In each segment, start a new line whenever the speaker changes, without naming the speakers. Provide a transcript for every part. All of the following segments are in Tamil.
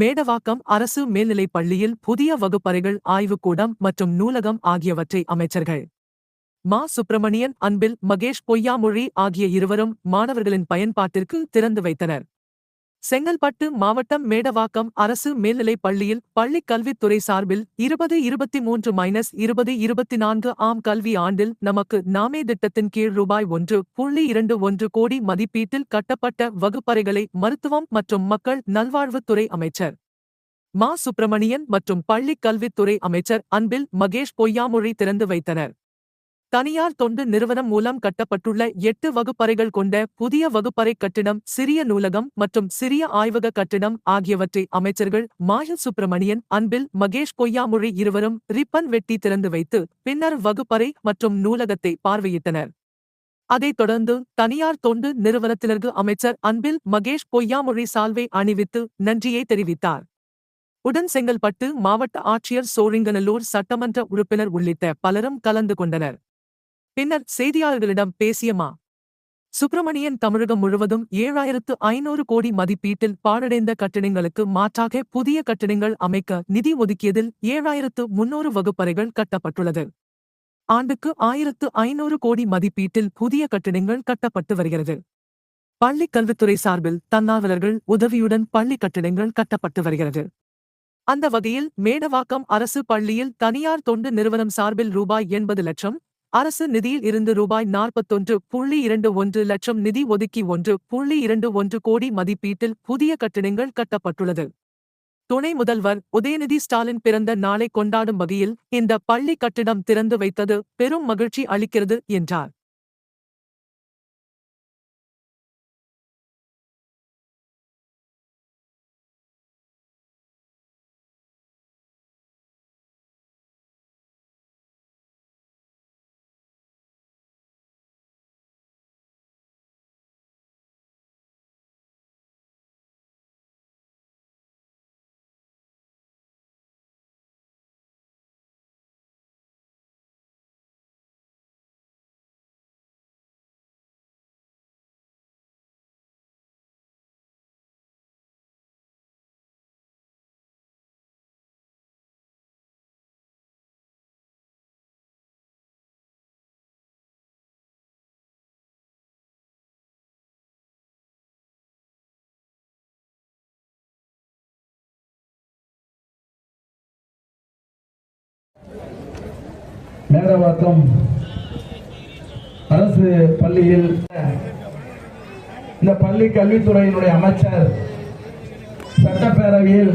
மேடவாக்கம் அரசு மேல்நிலைப் பள்ளியில் புதிய வகுப்பறைகள் ஆய்வுக்கூடம் மற்றும் நூலகம் ஆகியவற்றை அமைச்சர்கள் மா. சுப்பிரமணியன் அன்பில் மகேஷ் பொய்யாமொழி ஆகிய இருவரும் மாணவர்களின் பயன்பாட்டிற்கு திறந்து வைத்தனர். செங்கல்பட்டு மாவட்டம் மேடவாக்கம் அரசு மேல்நிலைப் பள்ளியில் பள்ளிக் கல்வித்துறை சார்பில் இருபது இருபத்தி மூன்று மைனஸ் இருபது இருபத்தி நான்கு ஆம் கல்வி ஆண்டில் நமக்கு நாமே திட்டத்தின் கீழ் ரூபாய் ஒன்று புள்ளி இரண்டு ஒன்று கோடி மதிப்பீட்டில் கட்டப்பட்ட வகுப்பறைகளை மருத்துவம் மற்றும் மக்கள் நல்வாழ்வுத்துறை அமைச்சர் மா. சுப்பிரமணியன் மற்றும் பள்ளிக் கல்வித்துறை அமைச்சர் அன்பில் மகேஷ் பொய்யாமொழி திறந்து வைத்தனர். தனியார் தொண்டு நிறுவனம் மூலம் கட்டப்பட்டுள்ள எட்டு வகுப்பறைகள் கொண்ட புதிய வகுப்பறை கட்டிடம் சிறிய நூலகம் மற்றும் சிறிய ஆய்வக கட்டிடம் ஆகியவற்றை அமைச்சர்கள் மாயல் சுப்பிரமணியன் அன்பில் மகேஷ் பொய்யாமொழி இருவரும் ரிப்பன் வெட்டி திறந்து வைத்து பின்னர் வகுப்பறை மற்றும் நூலகத்தை பார்வையிட்டனர். அதைத் தொடர்ந்து தனியார் தொண்டு நிறுவனத்தினருக்கு அமைச்சர் அன்பில் மகேஷ் பொய்யாமொழி சால்வை அணிவித்து நன்றியை தெரிவித்தார். உடன் செங்கல்பட்டு மாவட்ட ஆட்சியர் சோழிங்கநல்லூர் சட்டமன்ற உறுப்பினர் உள்ளிட்ட பலரும் கலந்து கொண்டனர். பின்னர் செய்தியாளர்களிடம் பேசிய மா சுப்பிரமணியன் தமிழகம் முழுவதும் ஏழாயிரத்து ஐநூறு கோடி மதிப்பீட்டில் பாழடைந்த கட்டிடங்களுக்கு மாற்றாக புதிய கட்டிடங்கள் அமைக்க நிதி ஒதுக்கியதில் ஏழாயிரத்து முன்னூறு வகுப்பறைகள் கட்டப்பட்டுள்ளது. ஆண்டுக்கு ஆயிரத்து ஐநூறு கோடி மதிப்பீட்டில் புதிய கட்டிடங்கள் கட்டப்பட்டு வருகிறது. பள்ளிக் கல்வித்துறை சார்பில் தன்னார்வலர்கள் உதவியுடன் பள்ளி கட்டிடங்கள் கட்டப்பட்டு வருகிறது. அந்த வகையில் மேடவாக்கம் அரசு பள்ளியில் தனியார் தொண்டு நிறுவனம் சார்பில் ரூபாய் எண்பது லட்சம் அரசு நிதியில் இருந்து ரூபாய் நாற்பத்தொன்று புள்ளி இரண்டு ஒன்று லட்சம் நிதி ஒதுக்கி ஒன்று புள்ளி இரண்டு ஒன்று கோடி மதிப்பீட்டில் புதிய கட்டிடங்கள் கட்டப்பட்டுள்ளது. துணை முதல்வர் உதயநிதி ஸ்டாலின் பிறந்த நாளை கொண்டாடும் வகையில் இந்த பள்ளி கட்டிடம் திறந்து வைத்தது பெரும் மகிழ்ச்சி அளிக்கிறது என்றார்.
மேரவாக்கம் அரசு பள்ளியில் இந்த பள்ளி கல்வித்துறையினுடைய அமைச்சர் சட்டப்பேரவையில்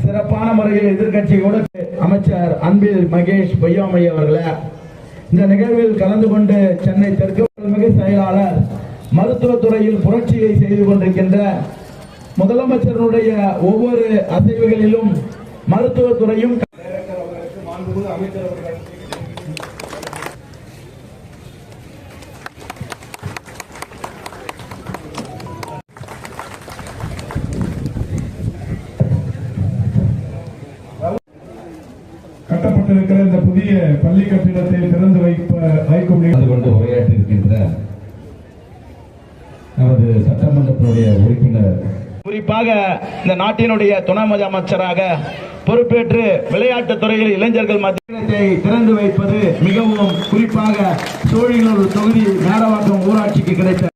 சிறப்பான முறையில் எதிர்கட்சியோடு அமைச்சர் அன்பில் மகேஷ் பொய்யாமை அவர்களை இந்த நிகழ்வில் கலந்து கொண்டு சென்னை தெற்கு மிகு செயலாளர் மருத்துவத்துறையில் புரட்சியை செய்து கொண்டிருக்கின்ற முதலமைச்சருடைய ஒவ்வொரு அசைவுகளிலும் மருத்துவத்துறையும்
கட்டப்பட்டிருக்கிற இந்த புதிய பள்ளி கட்டிடத்தை திறந்து வைப்ப வைக்கும்
கொண்டு உரையாற்றியிருக்கின்ற நமது சட்டமன்றத்தினுடைய உறுப்பினர்.
குறிப்பாக இந்த நாட்டினுடைய துணை முதலமைச்சராக பொறுப்பேற்று விளையாட்டுத் துறையில் இளைஞர்கள் மத்தியத்தை திறந்து வைப்பது மிகவும் குறிப்பாக சோழிங்கநல்லூர் தொகுதி மேடவாக்கம் ஊராட்சிக்கு கிடைத்த